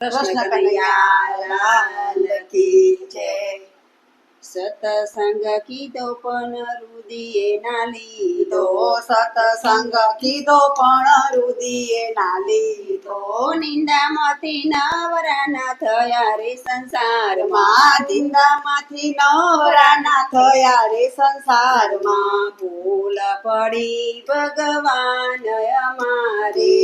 કૃષ્ણ કનૈયા કી જય સતસંગ કીધો પણ રુદિએ ના લીધો. સતસંગ કીધો પણ રુદિએ ના લીધો. તો નવરા નવરાના થયા રે સંસારમાં માં નવરા નવરાના થયા રે સંસારમાં. ભૂલ પડી ભગવાન અમારે.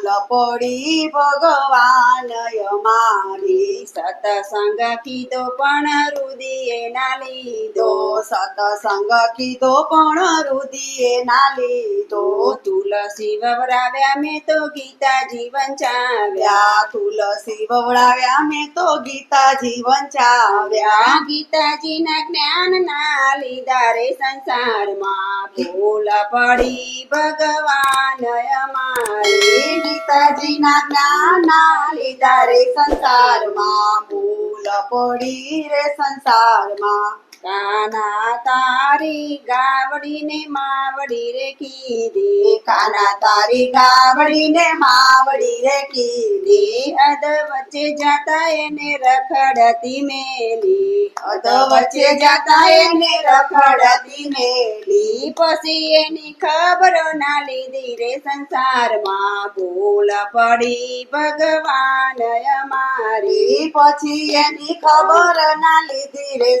ભૂલ પડી ભગવાન અમારી સતસંગ કીધો પણ તો સતસંગ કીધો, પણ રુધિએ ના લીધો. તુલસી વવરાવ્યા મેં તો ગીતા જીવન ચાવ્યા. તુલસી વવડાવ્યા, મેં તો ગીતા જીવન ચાવ્યા. ગીતાજીના જ્ઞાન ના લીધા રે સંસારમાં ભૂલ પડી ભગવાન અમારી. ગીતાજીના જ્ઞાના લીધા રે સંસારમાં ભૂલ પડી રે સંસારમાં. કાના તારી ગાવડીને માવડી રે કીધી. કાના તારી ગાવડીને માવડી રે કીધી. અદ વચ્ચે જાતા એને રખડતી મેલી. અધ વચ્ચે જાતા એને રખડતી મેલી. પછી એની ખબર ના લીધી રે સંસારમાં. ભૂલ પડી ભગવાન અમારી. પછી એની ખબર ના લીધી રે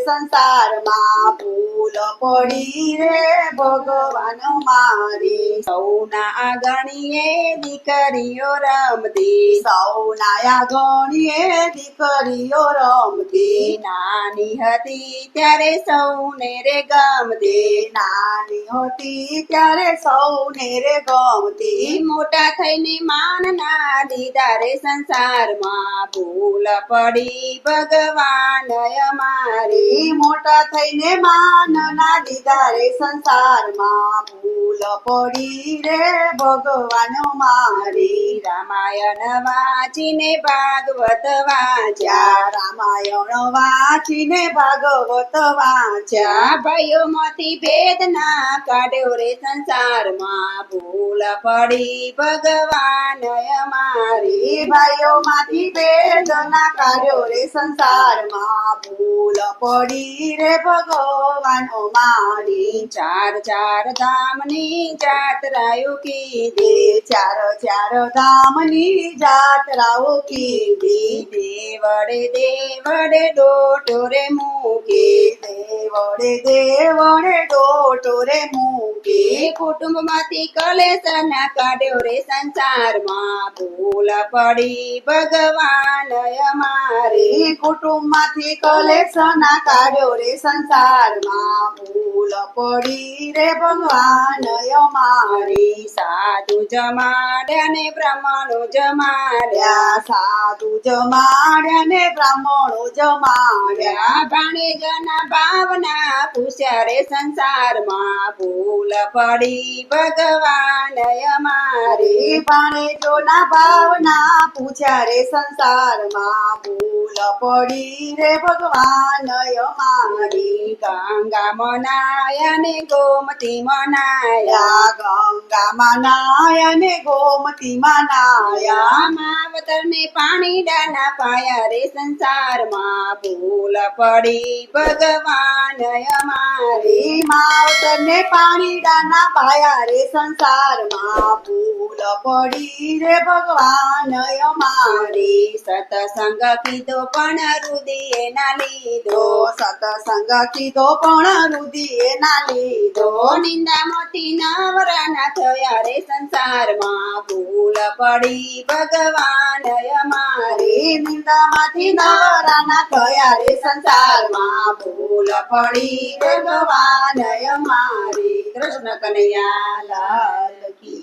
સંસારમાં ભૂલ પડી રે ભગવાન મારી. સૌના આગણીએ દીકરીઓ રમતી. સૌના ગણીએ દીકરીઓ રમતી. નાની હતી ત્યારે સૌને રે ગમતી. નાની હતી ત્યારે સૌને રે ગમતી. મોટા થઈને માન ના દીધા રે સંસારમાં. ભૂલ પડી ભગવાન અમારી મોટા થઈને માન ના દીધા રે સંસારમાં ભૂલ પડી રે ભગવાન મારી. રામાયણ વાંચીને ભાગવત વાંચ્યા. રામાયણ વાંચીને ભાગવત વાંચ્યા. ભાઈઓ માંથી ભેદ ના કાઢ્યો રે સંસારમાં. ભૂલ પડી ભગવાન મારી. ભાઈઓ માંથી વેદના કાઢ્યો રે સંસારમાં. ભૂલ પડી રે ભગવાન મારી. ચાર ચાર ધામની જાત્રાઓ કીધી દે ચાર ચાર ધામની જાત્રાઓ કીધી દેવડે દેવડે ડોટોરે મૂકી દેવડે દેવડે ડોટો રે મૂકે. કુટુંબમાંથી કલેશ ના કાઢ્યો રે સંસારમાં. ભૂલ પડી ભગવાન અમારે. કુટુંબમાંથી કલેશના કાઢ્યો રે સંસારમાં. ભૂલ પડી રે ભગવાન અમારી સાધુ જમાડ્યા ને બ્રાહ્મણો જમાડ્યા, સાધુ જમાડ્યા ને બ્રાહ્મણો જમાડ્યા. ભાણેજના ભાવના પૂછ્યા રે સંસારમાં, ભૂલ પડી ભગવાન અમારી. પાણે જોના ભાવના પૂછ્યા રે સંસારમાં, ભૂલ પડી રે ભગવાન અમારી. ગંગા મનાયા ને ગોમતી મનાયા યા ગંગામાં નાયા ને ગોમતીમાં નાયા માવતર ને પાણી ડાના પાયા રે સંસારમાં. ભૂલ પડી ભગવાન અમારી. માવતર ને પાણી ડાના પાયા રે સંસારમાં. ભૂલ પડી રે ભગવાન અમારી. સતસંગ કીધો પણ રુદિએ ના લીધો. સતસંગ કીધો પણ રુદિએ ના લીધો. નિંદા મોતી નવરાના થયા રે સંસારમાં ભૂલ પડી ભગવાન અમારી નિંદામાંથી નવરાના થયા રે સંસારમાં ભૂલ પડી ભગવાન અમારી કૃષ્ણ કનૈયા લાલ કી